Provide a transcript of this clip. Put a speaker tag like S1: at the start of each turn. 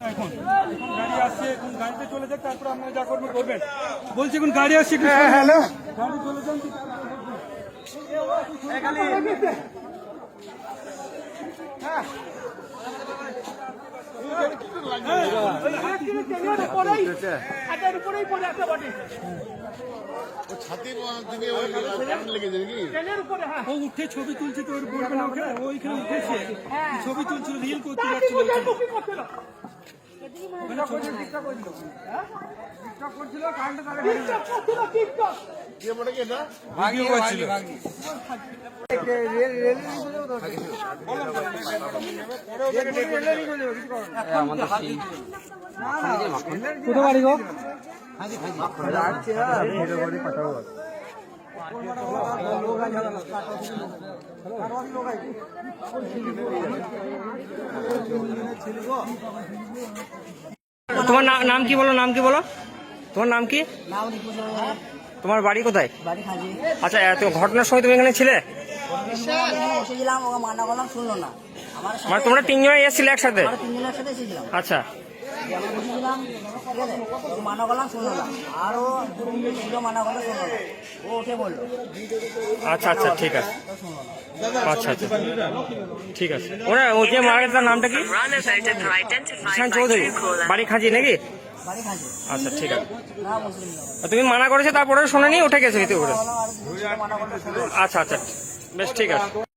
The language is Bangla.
S1: এখন। গাড়ি আসছে এখন গাড়িতে চলে যাক তারপর আপনারা যা করবেন করবেন। বলছি এখন গাড়ি আসছে একটু
S2: হ্যালো।
S1: গাড়ি চলে যান
S2: নাকি
S1: ও উঠে ছবি তুলছে তো ওর বলবে না ওইখানে উঠেছে। ছবি তুলছিল রিল করতে যাচ্ছিল ওইখানে। ওখানে ছবি
S2: দিয়ে মনে কি এটা
S3: তোমার নাম কি বলো নাম কি বলো? তোমার নাম কি? তোমার বাড়ি কোথায়? আচ্ছা এত ঘটনার সময় তুমি এখানে ছিলে?
S4: মানা
S3: তোমরা তিনজনে এসেছিলে একসাথে? আচ্ছা।
S4: ঠিক আছে মানা করলাম শুনলো না আরও ছিল মানা করলে শুনলো না ও
S3: আচ্ছা আচ্ছা ঠিক আছে আচ্ছা আচ্ছা ঠিক আছে ওরা ও যে মারা গেছে তার নামটা কি চৌধুরী বাড়ি খাঁচি নাকি আচ্ছা ঠিক আছে তুমি মানা করেছ তারপরে শোনেনি উঠে গেছে ভিতরে। আচ্ছা আচ্ছা বেশ ঠিক আছে